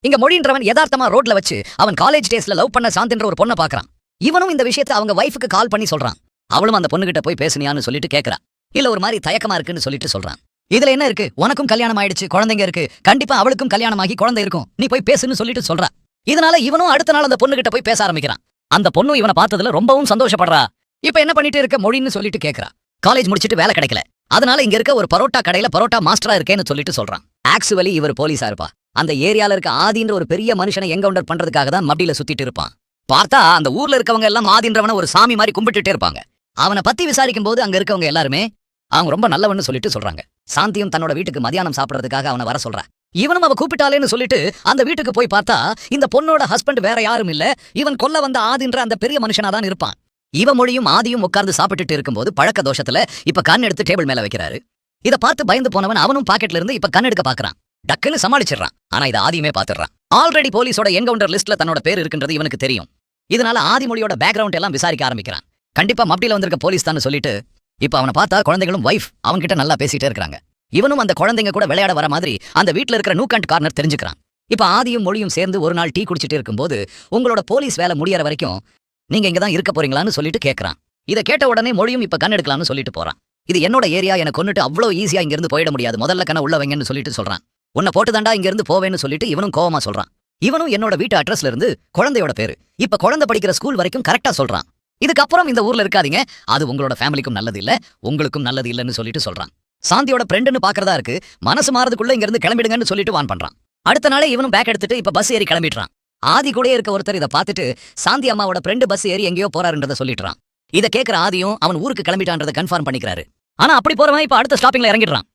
இங்க மொழின்றவன் யதார்த்தமா ரோட்ல வச்சு அவன் காலேஜ் டேஸ்ல லவ் பண்ண சாந்தின்ற ஒரு பொண்ணை பாக்குறான். இவனும் இந்த விஷயத்தை அவங்க வைஃபுக்கு கால் பண்ணி சொல்றான். அவளும் அந்த பொண்ணுகிட்ட போய் பேசுனியான்னு சொல்லிட்டு கேக்குறான் இல்ல ஒரு மாதிரி தயக்கமா இருக்குன்னு சொல்லிட்டு சொல்றான். இதுல என்ன இருக்கு? உனக்கும் கல்யாணம் ஆயிடுச்சு குழந்தைங்க இருக்கு. கண்டிப்பா அவளுக்கும் கல்யாணம் ஆகி குழந்தை இருக்கும். நீ போய் பேசுன்னு சொல்லிட்டு சொல்றா. இதனால இவனும் அடுத்த நாள் அந்த பொண்ணுகிட்ட போய் பேச ஆரம்பிக்கிறான். அந்த பொண்ணும் இவனை பார்த்ததுல ரொம்பவும் சந்தோஷப்படுறா. இப்ப என்ன பண்ணிட்டு இருக்க மொழின்னு சொல்லிட்டு கேக்குறா. காலேஜ் முடிச்சிட்டு வேலை கிடைக்கல. அதனால இங்க இருக்க ஒரு பரோட்டா கடையில பரோட்டா மாஸ்டரா இருக்கேன்னு சொல்லிட்டு சொல்றான். ஆக்சுவலி இவர் போலீஸா இருப்பா. அந்த ஏரியால இருக்க ஆதின்ற ஒரு பெரிய மனுஷனை என்கவுண்டர் பண்றதுக்காக தான் மப்டியில சுத்திட்டு இருப்பான். பார்த்தா அந்த ஊர்ல இருக்கவங்க எல்லாம் ஆதின்றவன ஒரு சாமி மாதிரி கும்பிட்டுட்டே இருப்பாங்க. அவனை பத்தி விசாரிக்கும் போது அங்க இருக்கவங்க எல்லாருமே அவங்க ரொம்ப நல்லவன்னு சொல்லிட்டு சொல்றாங்க. சாந்தியும் தன்னோட வீட்டுக்கு மதியானம் சாப்பிடறதுக்காக அவனை வர சொல்றா. இவனும் அவ கூப்பிட்டாலேன்னு சொல்லிட்டு அந்த வீட்டுக்கு போய் பார்த்தா இந்த பொண்ணோட ஹஸ்பண்ட் வேற யாரும் இல்ல. இவன் கொல்ல வந்த ஆதின்ற அந்த பெரிய மனுஷனா தான் இருப்பான். இவ மொழியும் ஆதியும் உட்கார்ந்து சாப்பிட்டுட்டு இருக்கும்போது பழக்க தோஷத்துல இப்ப கண் எடுத்து டேபிள் மேல வைக்கிறாரு. இத பார்த்து பயந்து போனவன் அவனும் பாக்கெட்ல இருந்து இப்ப கண் எடுக்க பாக்குறான். டக்குன்னு சமாளிச்சிடுறான். ஆனா இதை ஆதியுமே பாத்துறான் ஆல்ரெடி போலீஸோட என்கவுண்டர் லிஸ்ட்ல தன்னோட பேர் இருக்குன்றது இவனுக்கு தெரியும். இதனால ஆதிமொழியோட பேக்ரவுண்ட் எல்லாம் விசாரிக்க ஆரம்பிக்கிறான். கண்டிப்பா மப்டியில வந்திருக்க போலீஸ் தான் சொல்லிட்டு இப்ப அவனை பார்த்தா குழந்தைகளும் ஒய்ஃப் அவன்கிட்ட நல்லா பேசிட்டே இருக்காங்க. இவனும் அந்த குழந்தைங்க கூட விளையாட வர மாதிரி அந்த வீட்டில் இருக்கிற நூக்கண்ட் கார்னர் தெரிஞ்சுக்கிறான். இப்ப ஆதியும் மொழியும் சேர்ந்து ஒரு நாள் டீ குடிச்சிட்டு இருக்கும்போது உங்களோட போலீஸ் வேலை முடியற வரைக்கும் நீங்க இங்க தான் இருக்க போறீங்களான்னு சொல்லிட்டு கேட்கறான் இதை கேட்ட உடனே மொழியும் இப்ப கண் எடுக்கலாம்னு சொல்லிட்டு போறான். இது என்னோட ஏரியா எனக்கு கொண்டுட்டு அவ்வளோ ஈஸியா இங்க இருந்து போயிட முடியாது. முதல்ல கண்ண உள்ள வைங்கன்னு சொல்லிட்டு சொல்றான். உன்னை போட்டுதாண்டா இங்கிருந்து இங்க இருந்து போவேன்னு சொல்லிட்டு இவனும் கோவமா சொல்றான். இவனும் என்னோட வீட்டு அட்ரஸ்ல இருந்து குழந்தையோட பேரு. இப்ப குழந்தை படிக்கிற ஸ்கூல் வரைக்கும் கரெக்டா சொல்றான். இதுக்கப்புறம் இந்த ஊர்ல இருக்காதீங்க. அது உங்களோட ஃபேமிலிக்கும் நல்லது இல்ல உங்களுக்கும் நல்லது இல்லைன்னு சொல்லிட்டு சொல்றான். சாந்தியோட ஃப்ரெண்டுன்னு பாக்குறதா இருக்கு. மனசு மாறதுக்குள்ள இங்க இருந்து கிளம்பிடுங்கன்னு சொல்லிட்டு வான் பண்றான். அடுத்த நாளே இவனும் பேக் எடுத்துட்டு இப்ப பஸ் ஏறி கிளம்பிடுறான். ஆதி கூட இருக்க ஒருத்தர் இதை பார்த்துட்டு சாந்தி அம்மாவோட ஃப்ரெண்டு பஸ் ஏறி எங்கேயோ போறாருன்றத சொல்லிடுறான். இதை கேட்கிற ஆதியும் அவன் ஊருக்கு கிளம்பிட்டான்றதை கன்ஃபார்ம் பண்ணிக்கிறாரு. ஆனா அப்படி போறவன் இப்ப அடுத்த ஸ்டாப்பிங்ல இறங்கிடுறான்.